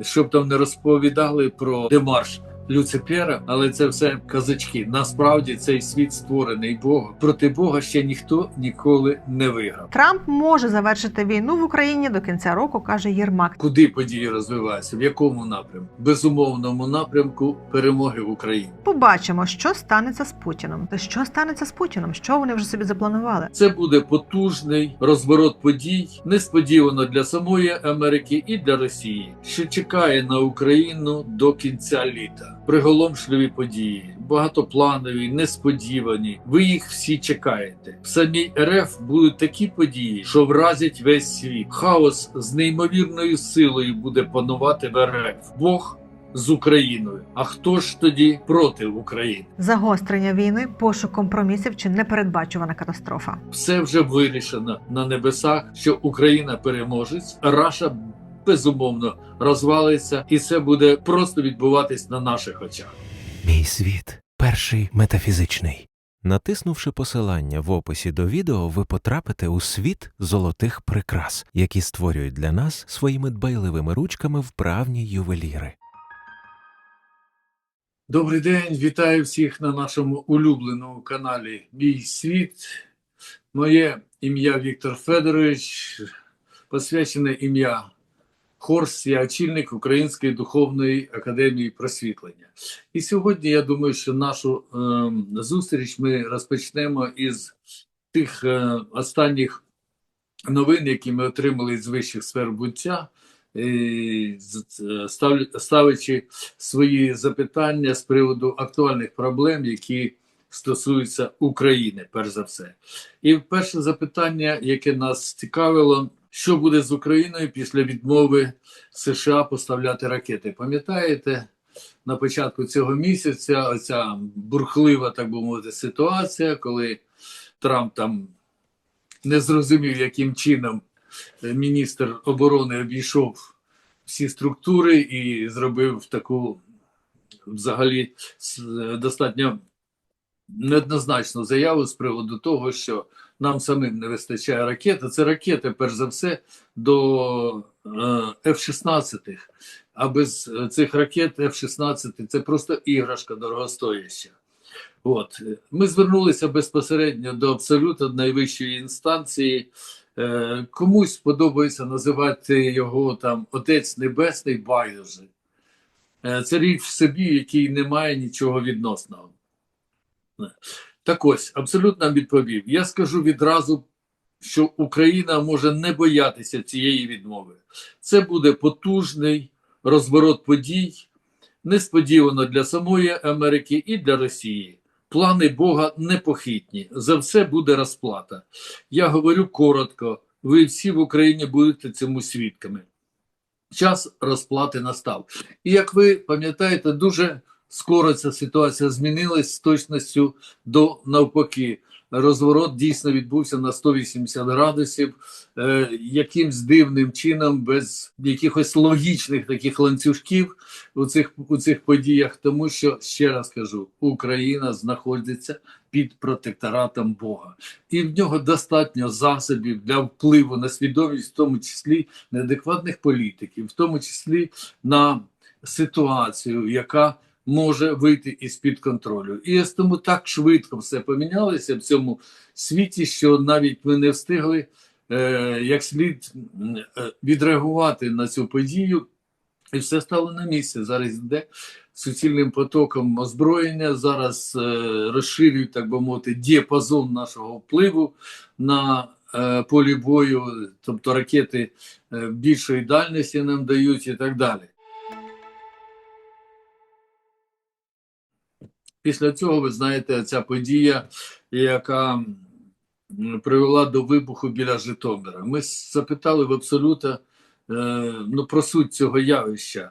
щоб там не розповідали про демарш Люцифера, але це все казачки. Насправді цей світ створений Богом. Проти Бога ще ніхто ніколи не виграв. Трамп може завершити війну в Україні до кінця року, каже Єрмак. Куди події розвиваються? В якому напрямку? Безумовному напрямку перемоги в Україні. Побачимо, що станеться з Путіном. Та що станеться з Путіном? Що вони вже собі запланували? Це буде потужний розворот подій, несподівано для самої Америки і для Росії, що чекає на Україну до кінця літа. Приголомшливі події, багатопланові, несподівані. Ви їх всі чекаєте. В самій РФ будуть такі події, що вразять весь світ. Хаос з неймовірною силою буде панувати в РФ. Бог. З Україною, а хто ж тоді проти України? Загострення війни, пошук компромісів чи непередбачувана катастрофа. все вже вирішено на небесах, що Україна переможець, Раша безумовно розвалиться, і це буде просто відбуватись на наших очах. Мій світ перший метафізичний. Натиснувши посилання в описі до відео, ви потрапите у світ золотих прикрас, які створюють для нас своїми дбайливими ручками вправні ювеліри. Добрий день, вітаю всіх на нашому улюбленому каналі Мій світ. Моє ім'я Віктор Федорович, посвячене ім'я Хорс, я очільник Української духовної академії просвітлення. І сьогодні я думаю, що нашу ем, зустріч ми розпочнемо із тих е, останніх новин, які ми отримали з вищих сфер буття, і е, ставлячи свої запитання з приводу актуальних проблем, які стосуються України, перш за все. І перше запитання, яке нас цікавило, що буде з Україною після відмови США поставляти ракети? Пам'ятаєте, на початку цього місяця оця бурхлива, так би мовити, ситуація, коли Трамп там не зрозумів, яким чином е, міністр оборони обійшов всі структури і зробив таку взагалі достатньо неоднозначну заяву з приводу того, що нам самим не вистачає ракет. А Це ракети, перш за все, до е, F-16. А без е, цих ракет F-16 це просто іграшка дорогостояща. От ми звернулися безпосередньо до абсолютно найвищої інстанції. Е, комусь подобається називати його там Отець Небесний байдуже. Це річ в собі, який не має нічого відносного. Е, Так ось, абсолютно відповів. Я скажу відразу, що Україна може не боятися цієї відмови. Це буде потужний розворот подій, несподівано для самої Америки і для Росії. Плани Бога непохитні. За все буде розплата. Я говорю коротко. Ви всі в Україні будете цьому свідками. Час розплати настав. І як ви пам'ятаєте, дуже скоро ця ситуація змінилась з точністю до навпаки. Розворот дійсно відбувся на 180 градусів, е, якимсь дивним чином, без якихось логічних таких ланцюжків у цих, у цих подіях, тому що ще раз кажу, Україна знаходиться під протекторатом Бога, і в нього достатньо засобів для впливу на свідомість, в тому числі неадекватних політиків, в тому числі на ситуацію, яка може вийти із під контролю. І ось тому так швидко все помінялося в цьому світі, що навіть ми не встигли е, як слід е, відреагувати на цю подію, і все стало на місці. Зараз йде суцільним потоком озброєння. Зараз е, розширюють, так би мовити, діапазон нашого впливу на е, полі бою, тобто ракети е, більшої дальності нам дають і так далі. Після цього, ви знаєте, ця подія, яка привела до вибуху біля Житомира. Ми запитали в абсолюта е, ну, про суть цього явища.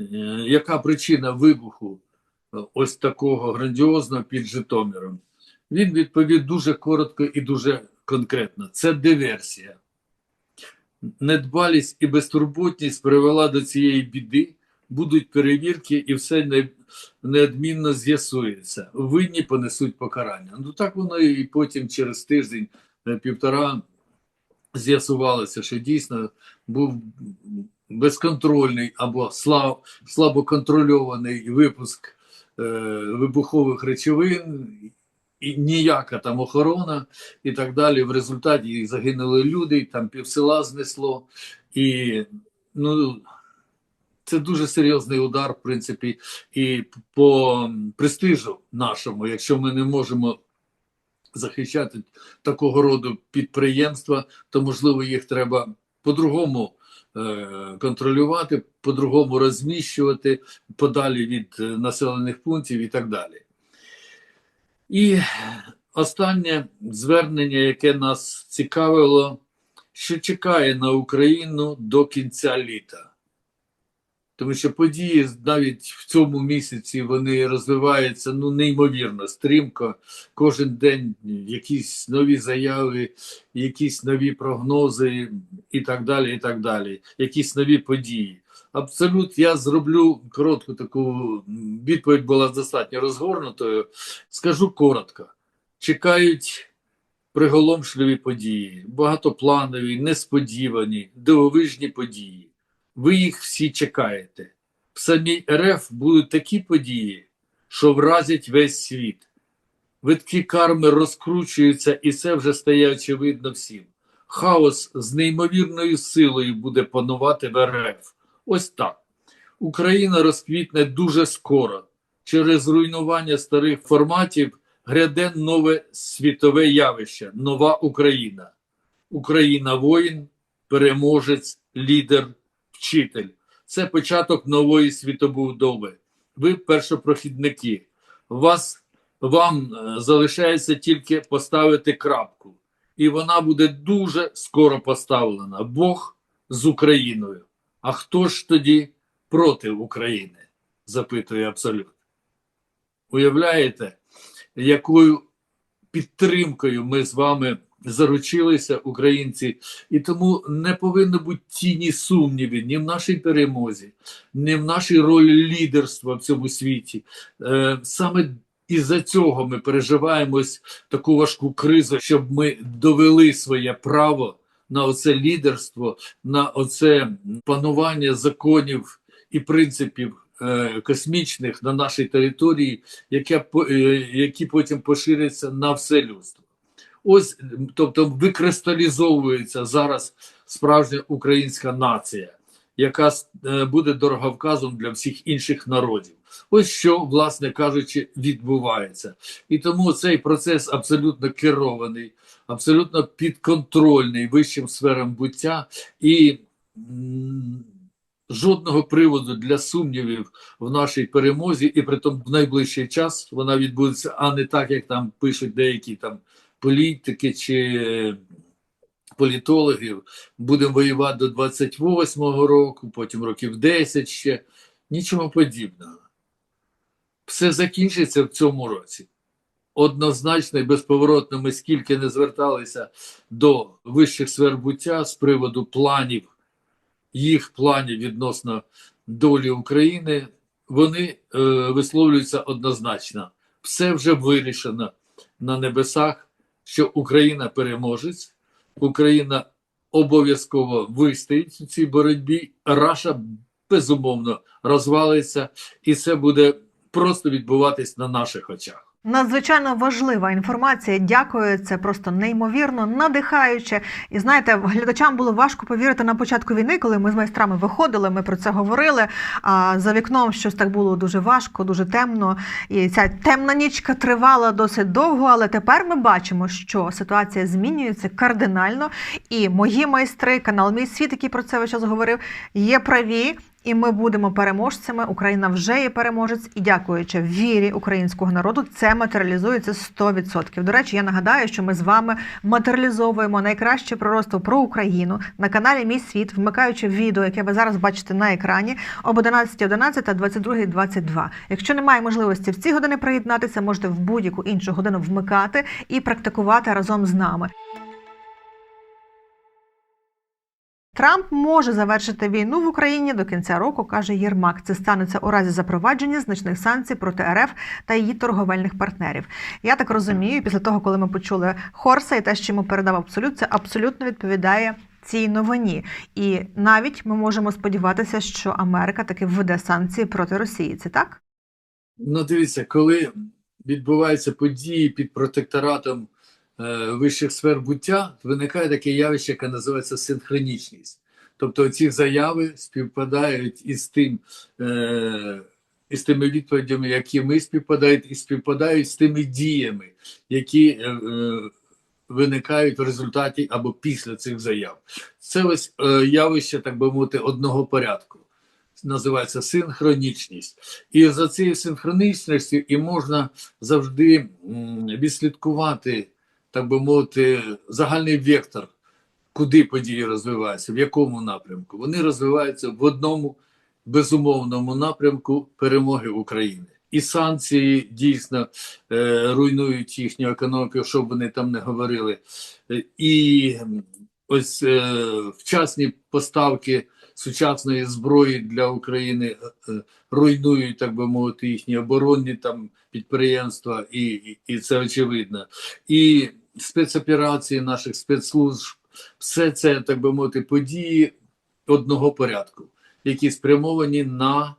Е, яка причина вибуху е, ось такого грандіозного під Житомиром? Він відповів дуже коротко і дуже конкретно: це диверсія. Недбалість і безтурботність привела до цієї біди, будуть перевірки, і все неодмінно з'ясується. Винні понесуть покарання. Ну так воно і потім через тиждень, е, півтора з'ясувалося, що дійсно був безконтрольний або слаб, слабоконтрольований випуск е, вибухових речовин, і ніяка там охорона і так далі. В результаті загинули люди, там півсела знесло. І ну, це дуже серйозний удар, в принципі, і по престижу нашому, якщо ми не можемо захищати такого роду підприємства, то можливо їх треба по-другому е, контролювати, по-другому розміщувати подалі від е, населених пунктів і так далі. І останнє звернення, яке нас цікавило, що чекає на Україну до кінця літа. Тому що події навіть в цьому місяці вони розвиваються ну неймовірно стрімко. Кожен день якісь нові заяви, якісь нові прогнози і так далі. і так далі, Якісь нові події. Абсолютно, я зроблю коротку таку відповідь була достатньо розгорнутою. Скажу коротко: чекають приголомшливі події, багатопланові, несподівані, дивовижні події. Ви їх всі чекаєте. В самій РФ будуть такі події, що вразять весь світ. Витки карми розкручуються, і це вже стає очевидно всім. Хаос з неймовірною силою буде панувати в РФ. Ось так. Україна розквітне дуже скоро. Через руйнування старих форматів гряде нове світове явище, нова Україна. Україна воїн, переможець, лідер, вчитель. Це початок нової світобудови. Ви першопрохідники. Вас, вам е, залишається тільки поставити крапку. І вона буде дуже скоро поставлена. Бог з Україною. А хто ж тоді проти України? запитує Абсолют. Уявляєте, якою підтримкою ми з вами заручилися, українці, і тому не повинно бути тіні сумнівів ні в нашій перемозі, ні в нашій ролі лідерства в цьому світі. Е, саме із-за цього ми переживаємо ось таку важку кризу, щоб ми довели своє право на оце лідерство, на оце панування законів і принципів е, космічних на нашій території, е, які потім поширяться на все людство. Ось, тобто, викристалізовується зараз справжня українська нація, яка е, буде дороговказом для всіх інших народів. Ось що, власне кажучи, відбувається. І тому цей процес абсолютно керований, абсолютно підконтрольний вищим сферам буття і жодного приводу для сумнівів в нашій перемозі, і при тому в найближчий час вона відбудеться, а не так, як там пишуть деякі там політики чи політологів. Будемо воювати до 28-го року, потім років 10 ще. Нічого подібного. Все закінчиться в цьому році. Однозначно і безповоротно ми скільки не зверталися до вищих сфер буття з приводу планів, їх планів відносно долі України, вони е, висловлюються однозначно. Все вже вирішено на небесах, що Україна переможець, Україна обов'язково вистоїть у цій боротьбі, Раша безумовно розвалиться, і це буде просто відбуватись на наших очах. Надзвичайно важлива інформація. Дякую. Це просто неймовірно надихаюче. І знаєте, глядачам було важко повірити на початку війни, коли ми з майстрами виходили. Ми про це говорили. А за вікном щось так було дуже важко, дуже темно. І ця темна нічка тривала досить довго. Але тепер ми бачимо, що ситуація змінюється кардинально. І мої майстри, канал Мій світ, який про це весь час говорив, є праві. І ми будемо переможцями. Україна вже є переможець, і дякуючи вірі українського народу, це матеріалізується 100%. До речі, я нагадаю, що ми з вами матеріалізовуємо найкраще пророцтво про Україну на каналі Мій світ, вмикаючи відео, яке ви зараз бачите на екрані об 11.11 та 22.22. Якщо немає можливості в ці години приєднатися, можете в будь-яку іншу годину вмикати і практикувати разом з нами. Трамп може завершити війну в Україні до кінця року, каже Єрмак. Це станеться у разі запровадження значних санкцій проти РФ та її торговельних партнерів. Я так розумію, після того, коли ми почули Хорса і те, що йому передав абсолют, це абсолютно відповідає цій новині. І навіть ми можемо сподіватися, що Америка таки введе санкції проти Росії. Це так? Ну, дивіться, коли відбуваються події під протекторатом вищих сфер буття, виникає таке явище, яке називається синхронічність. Тобто ці заяви співпадають із тим, е, із тими відповідями, які ми співпадають, і співпадають з тими діями, які е, е, виникають в результаті або після цих заяв. Це ось е, явище, так би мовити, одного порядку. Називається синхронічність. І за цією синхронічністю і можна завжди відслідкувати, так би мовити, загальний вектор, куди події розвиваються, в якому напрямку. Вони розвиваються в одному безумовному напрямку перемоги України. І санкції дійсно е, руйнують їхню економіку, що б вони там не говорили. І ось е, вчасні поставки сучасної зброї для України е, е, руйнують, так би мовити, їхні оборонні там підприємства, і, і, і це очевидно. І спецоперації наших спецслужб, все це, так би мовити, події одного порядку, які спрямовані на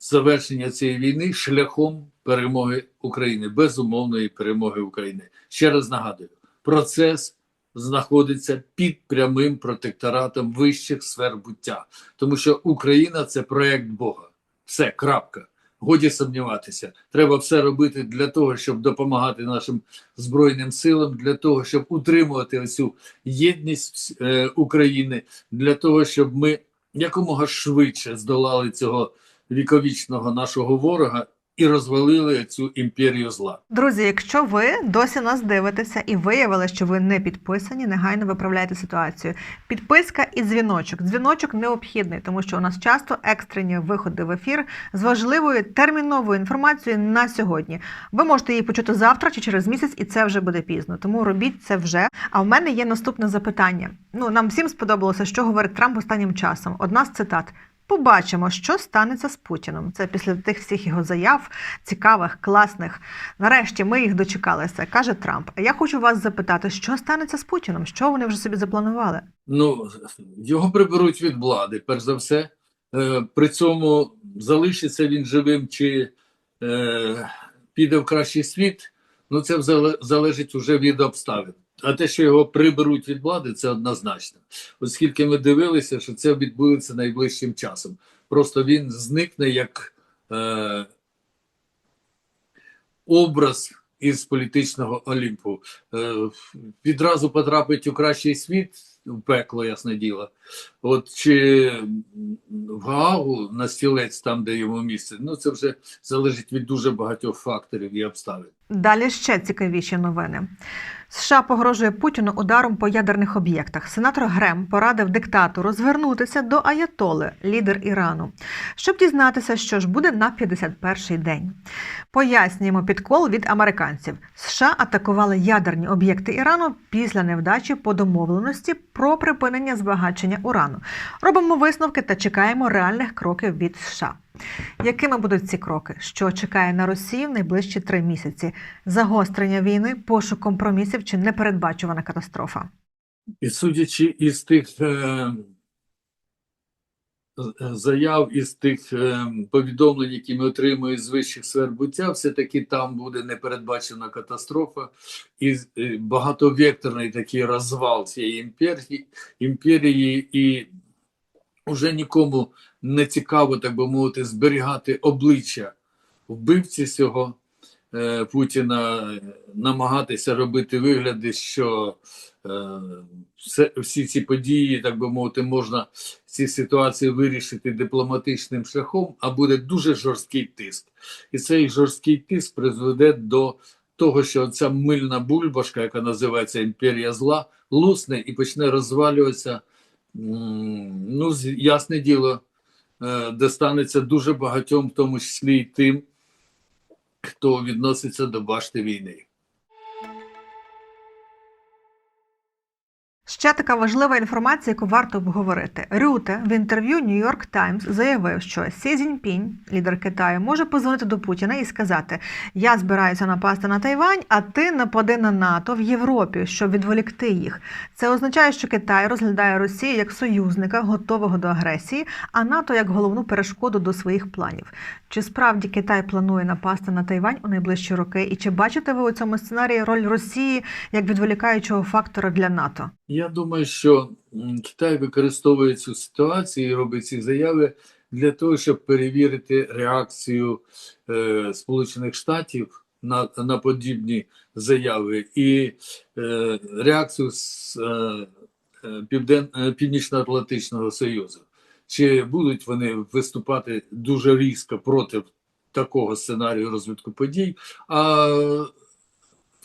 завершення цієї війни шляхом перемоги України, безумовної перемоги України. Ще раз нагадую, процес знаходиться під прямим протекторатом вищих сфер буття, тому що Україна це проект Бога. Все, крапка. Годі сумніватися. Треба все робити для того, щоб допомагати нашим збройним силам, для того, щоб утримувати оцю єдність е, України, для того, щоб ми якомога швидше здолали цього віковічного нашого ворога і розвалили цю імперію зла. Друзі, якщо ви досі нас дивитеся і виявили, що ви не підписані, негайно виправляйте ситуацію. Підписка і дзвіночок. Дзвіночок необхідний, тому що у нас часто екстрені виходи в ефір з важливою терміновою інформацією на сьогодні. Ви можете її почути завтра чи через місяць, і це вже буде пізно. Тому робіть це вже. А в мене є наступне запитання. Ну нам всім сподобалося, що говорить Трамп останнім часом. Одна з цитат. Побачимо, що станеться з Путіним. Це після тих всіх його заяв, цікавих, класних. Нарешті ми їх дочекалися, каже Трамп. А я хочу вас запитати, що станеться з Путіним? Що вони вже собі запланували? Ну, його приберуть від влади, перш за все. Е, при цьому залишиться він живим чи е, піде в кращий світ, ну це залежить вже від обставин. А те, що його приберуть від влади, це однозначно. Оскільки ми дивилися, що це відбудеться найближчим часом. Просто він зникне як е, образ із політичного Олімпу. Е, відразу потрапить у кращий світ, в пекло, ясне діло. От чи в Гаагу на стілець, там, де йому місце, ну це вже залежить від дуже багатьох факторів і обставин. Далі ще цікавіші новини. США погрожує Путіну ударом по ядерних об'єктах. Сенатор Грем порадив диктатору звернутися до Аятоли, лідер Ірану, щоб дізнатися, що ж буде на 51-й день. Пояснюємо підкол від американців. США атакували ядерні об'єкти Ірану після невдачі по домовленості про припинення збагачення урану. Робимо висновки та чекаємо реальних кроків від США. Якими будуть ці кроки? Що чекає на Росію в найближчі три місяці? Загострення війни, пошук компромісів чи непередбачувана катастрофа? І судячи із тих е, заяв, із тих е, повідомлень, які ми отримуємо з вищих сфер буття, все-таки там буде непередбачена катастрофа. І е, багатовекторний такий розвал цієї імперії, імперії. І вже нікому не цікаво, так би мовити, зберігати обличчя вбивці цього е, Путіна, е, намагатися робити вигляди, що все, всі ці події, так би мовити, можна ці ситуації вирішити дипломатичним шляхом, а буде дуже жорсткий тиск. І цей жорсткий тиск призведе до того, що ця мильна бульбашка, яка називається імперія зла, лусне і почне розвалюватися. Ну, ясне діло, е, де станеться дуже багатьом, в тому числі і тим, хто відноситься до башти війни. Ще така важлива інформація, яку варто обговорити. Рюте в інтерв'ю New York Times заявив, що Сі Цзіньпінь, лідер Китаю, може позвонити до Путіна і сказати: Я збираюся напасти на Тайвань, а ти напади на НАТО в Європі, щоб відволікти їх. Це означає, що Китай розглядає Росію як союзника, готового до агресії, а НАТО як головну перешкоду до своїх планів. Чи справді Китай планує напасти на Тайвань у найближчі роки? І чи бачите ви у цьому сценарії роль Росії як відволікаючого фактора для НАТО? Я думаю, що Китай використовує цю ситуацію і робить ці заяви для того, щоб перевірити реакцію е, Сполучених Штатів на, на подібні заяви і е, реакцію з е, е, Півден, е, Північно-Атлантичного Союзу. Чи будуть вони виступати дуже різко проти такого сценарію розвитку подій? А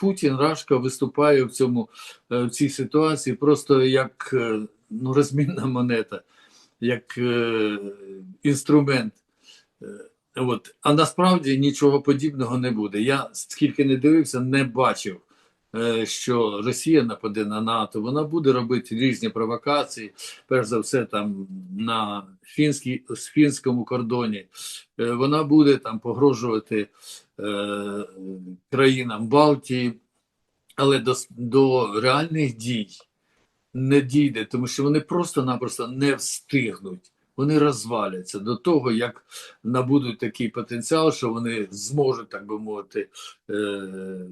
Путін Рашка виступає в цьому е, в цій ситуації просто як е, ну, розмінна монета, як е, інструмент. Е, От. А насправді нічого подібного не буде. Я скільки не дивився, не бачив, що Росія нападе на НАТО. Вона буде робити різні провокації, перш за все, там на фінській, фінському кордоні. Е, Вона буде там погрожувати е, країнам Балтії, але до, до реальних дій не дійде, тому що вони просто-напросто не встигнуть. Вони розваляться до того, як набудуть такий потенціал, що вони зможуть, так би мовити, е,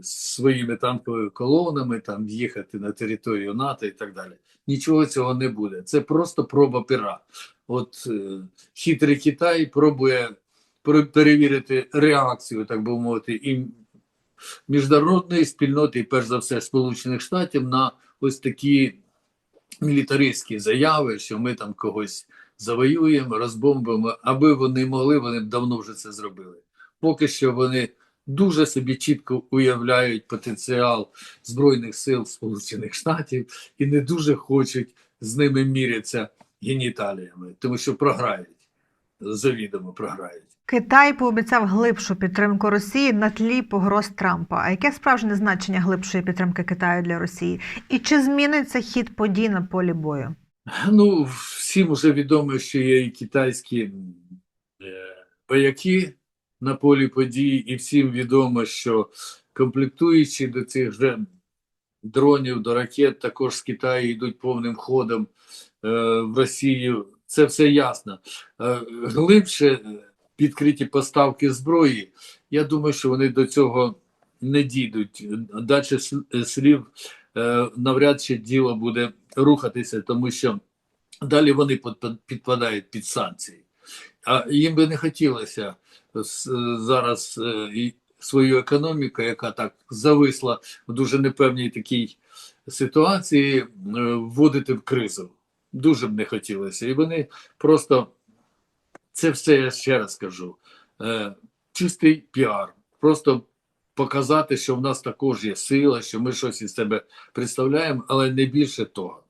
своїми танковими колонами там в'їхати на територію НАТО і так далі. Нічого цього не буде. Це просто проба пера. От е, хитрий Китай пробує перевірити реакцію, так би мовити, і міжнародної спільноти, перш за все Сполучених Штатів, на ось такі мілітаристські заяви, що ми там когось завоюємо, розбомбимо, аби вони могли, вони б давно вже це зробили. Поки що вони дуже собі чітко уявляють потенціал Збройних сил Сполучених Штатів і не дуже хочуть з ними мірятися геніталіями, тому що програють, завідомо програють. Китай пообіцяв глибшу підтримку Росії на тлі погроз Трампа. А яке справжнє значення глибшої підтримки Китаю для Росії? І чи зміниться хід подій на полі бою? Ну, всім вже відомо, що є і китайські е, вояки на полі подій, і всім відомо, що комплектуючі до цих же дронів, до ракет також з Китаю йдуть повним ходом е, в Росію. Це все ясно. Е, глибше е, відкриті поставки зброї. Я думаю, що вони до цього не дійдуть. Далі слів е, навряд чи діло буде рухатися, тому що далі вони підпадають під санкції. А їм би не хотілося зараз е, свою економіку, яка так зависла в дуже непевній такій ситуації, е, вводити в кризу. Дуже б не хотілося. І вони просто це все я ще раз кажу. Е, чистий піар. Просто показати, що в нас також є сила, що ми щось із себе представляємо, але не більше того.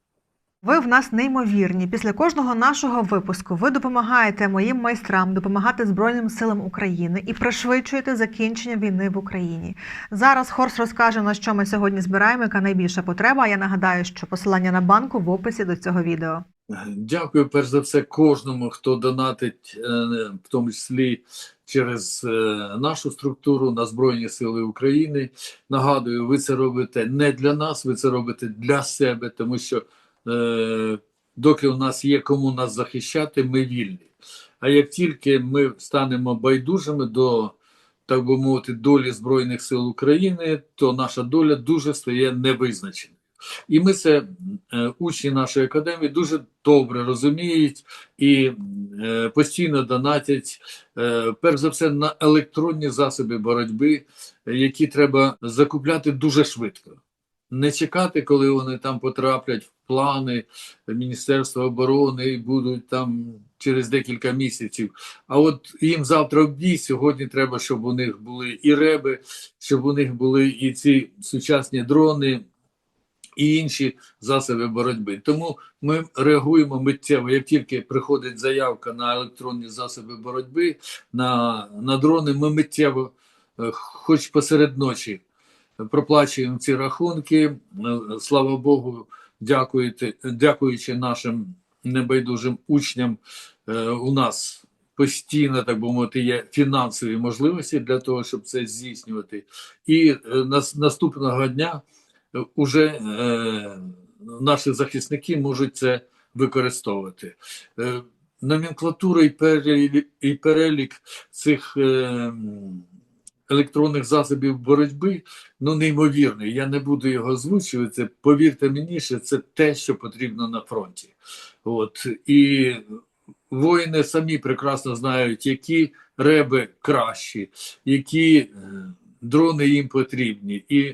Ви в нас неймовірні. Після кожного нашого випуску ви допомагаєте моїм майстрам допомагати Збройним силам України і пришвидшуєте закінчення війни в Україні. Зараз Хорс розкаже, на що ми сьогодні збираємо, яка найбільша потреба. Я нагадаю, що посилання на банку в описі до цього відео. Дякую перш за все кожному, хто донатить, е, в тому числі через е, нашу структуру на Збройні Сили України. Нагадую, ви це робите не для нас, ви це робите для себе, тому що доки у нас є кому нас захищати, ми вільні. А як тільки ми станемо байдужими до, так би мовити, долі Збройних сил України, то наша доля дуже стає невизначеною. І ми це е, учні нашої академії дуже добре розуміють і е, постійно донатять, е, перш за все, на електронні засоби боротьби, е, які треба закупляти дуже швидко. Не чекати, коли вони там потраплять в плани Міністерства оборони і будуть там через декілька місяців. А от їм завтра в бій, сьогодні треба, щоб у них були і реби, щоб у них були і ці сучасні дрони, і інші засоби боротьби. Тому ми реагуємо миттєво. Як тільки приходить заявка на електронні засоби боротьби, на, на дрони, ми миттєво, е, хоч посеред ночі, проплачуємо ці рахунки. Слава Богу, дякуєте, дякуючи нашим небайдужим учням, е, у нас постійно, так би мовити, є фінансові можливості для того, щоб це здійснювати. І е, наступного дня е, уже наші захисники можуть це використовувати. Номенклатура і перелік, цих електронних засобів боротьби ну неймовірний. Я не буду його озвучувати. Повірте мені, що це те, що потрібно на фронті. От і воїни самі прекрасно знають, які реби кращі, які е, дрони їм потрібні, і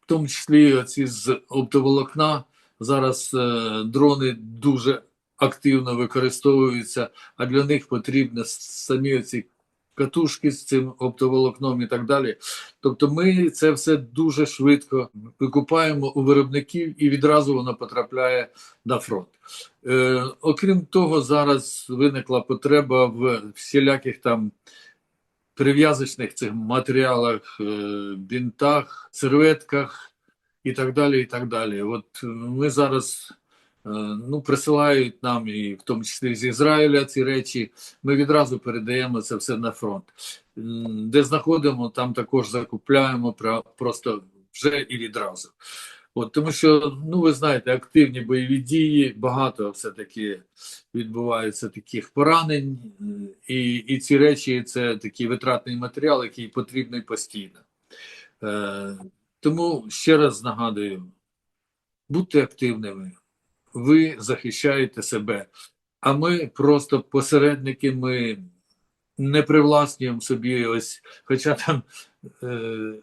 в тому числі оці з оптоволокна зараз е, дрони дуже активно використовуються, а для них потрібні самі ці катушки з цим оптоволокном і так далі. Тобто ми це все дуже швидко викупаємо у виробників і відразу воно потрапляє на фронт. Е, окрім того, зараз виникла потреба в всіляких там прив'язочних цих матеріалах, е, бінтах, серветках і так далі. І так далі. От ми зараз ну, присилають нам, і в тому числі з Ізраїля ці речі. Ми відразу передаємо це все на фронт. Де знаходимо, там також закупляємо просто вже і відразу. От, тому що, ну ви знаєте, активні бойові дії, багато все-таки відбувається таких поранень, е, і, і ці речі це такий витратний матеріал, який потрібний постійно. Е, тому ще раз нагадую: будьте активними, ви захищаєте себе, а ми просто посередники, ми не привласнюємо собі ось, хоча там. Е,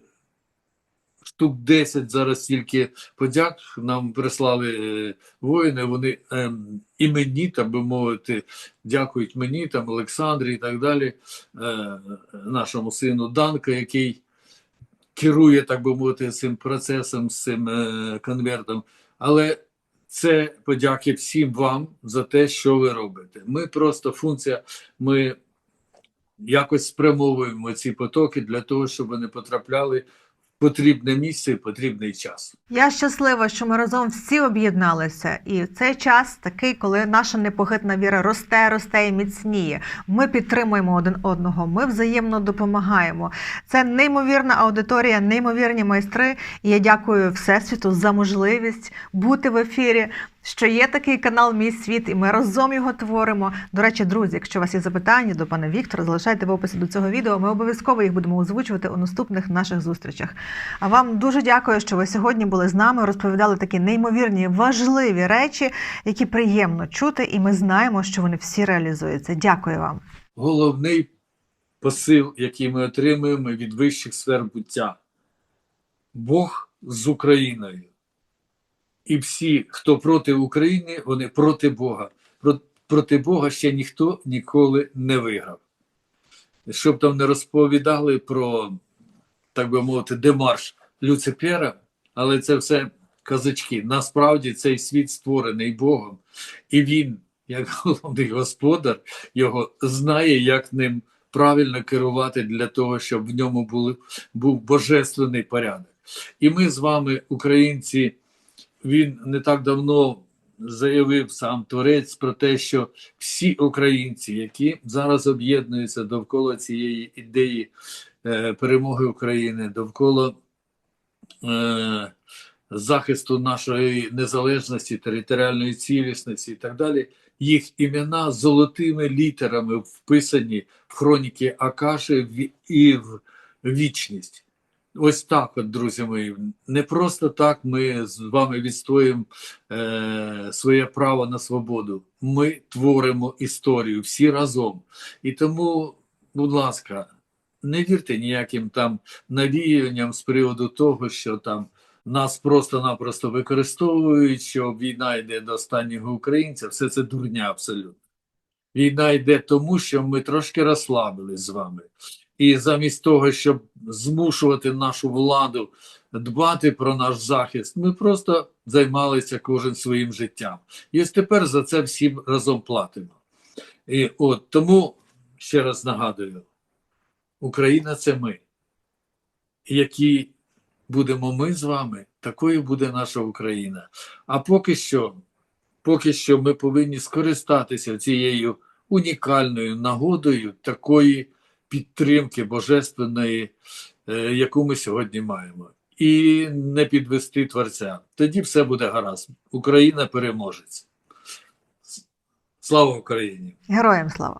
штук 10 зараз тільки подяк нам прислали е, воїни. Вони ем, і мені, так би мовити, дякують мені, там Олександрі і так далі, е, нашому сину Данка, який керує, так би мовити, цим процесом, з цим е, конвертом. Але це подяки всім вам за те, що ви робите. Ми просто функція, ми якось спрямовуємо ці потоки для того, щоб вони потрапляли потрібне місце і потрібний час. Я щаслива, що ми разом всі об'єдналися, і цей час такий, коли наша непохитна віра росте, росте і міцніє. Ми підтримуємо один одного, ми взаємно допомагаємо. Це неймовірна аудиторія, неймовірні майстри. І я дякую Всесвіту за можливість бути в ефірі. Що є такий канал Мій світ, і ми разом його творимо. До речі, друзі, якщо у вас є запитання до пана Віктора, залишайте в описі до цього відео. Ми обов'язково їх будемо озвучувати у наступних наших зустрічах. А вам дуже дякую, що ви сьогодні були з нами, розповідали такі неймовірні, важливі речі, які приємно чути, і ми знаємо, що вони всі реалізуються. Дякую вам. Головний посил, який ми отримуємо від вищих сфер буття. Бог з Україною. І всі, хто проти України, вони проти Бога. Про- Проти Бога ще ніхто ніколи не виграв. Щоб там не розповідали про, так би мовити, демарш Люцифера, але це все казачки. Насправді цей світ створений Богом, і він, як головний господар, його знає, як ним правильно керувати для того, щоб в ньому були, був божественний порядок. І ми з вами, українці, він не так давно заявив сам Творець про те, що всі українці, які зараз об'єднуються довкола цієї ідеї е, перемоги України, довкола е, захисту нашої незалежності, територіальної цілісності і так далі, їх імена золотими літерами вписані в хроніки Акаши і в вічність. Ось так, от, друзі мої, не просто так ми з вами відстоїмо е, своє право на свободу. Ми творимо історію всі разом. І тому, будь ласка, не вірте ніяким там навіянням з приводу того, що там нас просто-напросто використовують, що війна йде до останнього українця. Все це дурня абсолютно. Війна йде тому, що ми трошки розслабились з вами. І замість того, щоб змушувати нашу владу дбати про наш захист, ми просто займалися кожен своїм життям. І ось тепер за це всім разом платимо. І от тому ще раз нагадую: Україна це ми, які будемо ми з вами, такою буде наша Україна. А поки що, поки що ми повинні скористатися цією унікальною нагодою такої підтримки божественної, е, яку ми сьогодні маємо, і не підвести Творця. Тоді все буде гаразд. Україна переможець. Слава Україні! Героям слава!